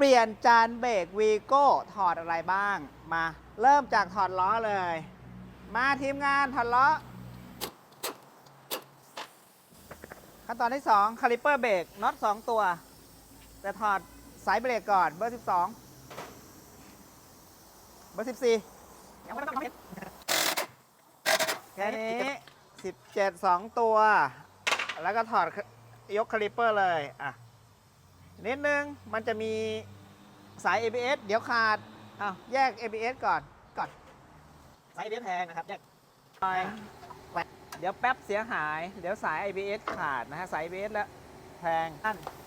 เปลี่ยนจานเบรกวีโก้ถอดอะไรบ้าง มาเริ่มจากถอดล้อเลย มาทีมงานถอดล้อ ขั้นตอนที่ 2 คาลิเปอร์เบรกน็อต2ตัว แต่ถอดสายเบรกก่อนเบอร์ 12 เบอร์ 14ยังไม่ต้องทำแค่นี้ 17 2 ตัว แล้วก็ถอดยกคาลิเปอร์เลย อะ นิดนึงมันจะมีสาย ABS เดี๋ยวขาดอ้าวแยก ABS ก่อนก่อนสาย ABS แพงนะครับแยกไปเดี๋ยวแป๊บเสียหาย เดี๋ยวสาย ABS ขาดนะฮะสาย ABS แล้วแพง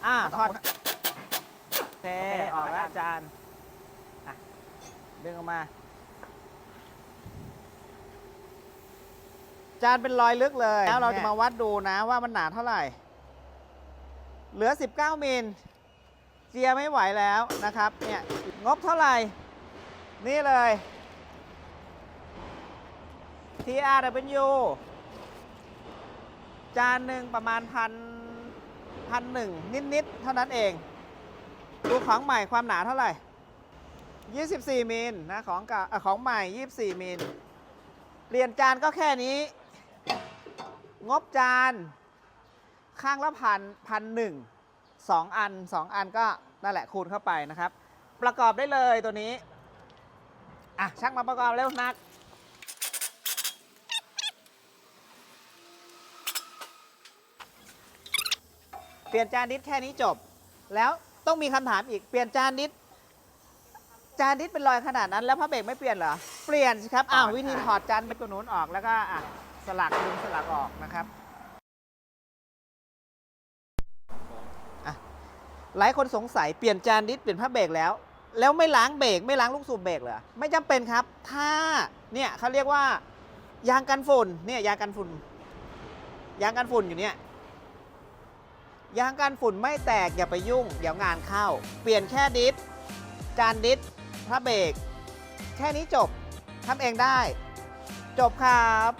อ่าถอดโอเคออกแล้วอาจารย์อะดึงออกมาจานเป็นรอยลึกเลย แล้วเราจะมาวัดดูนะว่ามันหนาเท่าไหร่ เหลือ 19มิล เจียไม่ไหวแล้วนะครับ เนี่ย งบเท่าไหร่ นี่เลย TRW จานหนึ่งประมาณพันพันหนึ่งนิด ๆ เท่านั้นเอง ดูของใหม่ความหนาเท่าไหร่ 24 มิลนะ ของก่าเอ่อของใหม่ 24 มิลเปลี่ยนจานก็แค่นี้ งบจาน ข้างละพันพันหนึ่ง สองอันสองอันก็นั่นแหละคูณเข้าไปนะครับ ประกอบได้เลยตัวนี้ อะช่างมาประกอบเร็วนักเปลี่ยนจานดิสแค่นี้จบ แล้วต้องมีคำถามอีกเปลี่ยนจานดิสจานดิสเป็นรอยขนาดนั้น แล้วพระเบรกไม่เปลี่ยนเหรอ เปลี่ยนสิครับอ้าววิธีถอดจานไปตัวนู้นออกแล้วก็อะสลักดึงสลักออกนะครับอะ หลายคนสงสัยเปลี่ยนจานดิสเปลี่ยนพระเบรกแล้ว แล้วไม่ล้างเบรกไม่ล้างลูกสูบเบรกเหรอไม่จำเป็นครับ ถ้าเนี่ยเขาเรียกว่ายางกันฝุ่นเนี่ยยางกันฝุ่นยางกันฝุ่นอยู่เนี่ยยางกันฝุ่นไม่แตกอย่าไปยุ่ง เดี๋ยวงานเข้า เปลี่ยนแค่ดิสจานดิสพระเบรกแค่นี้จบทำเองได้ จบครับ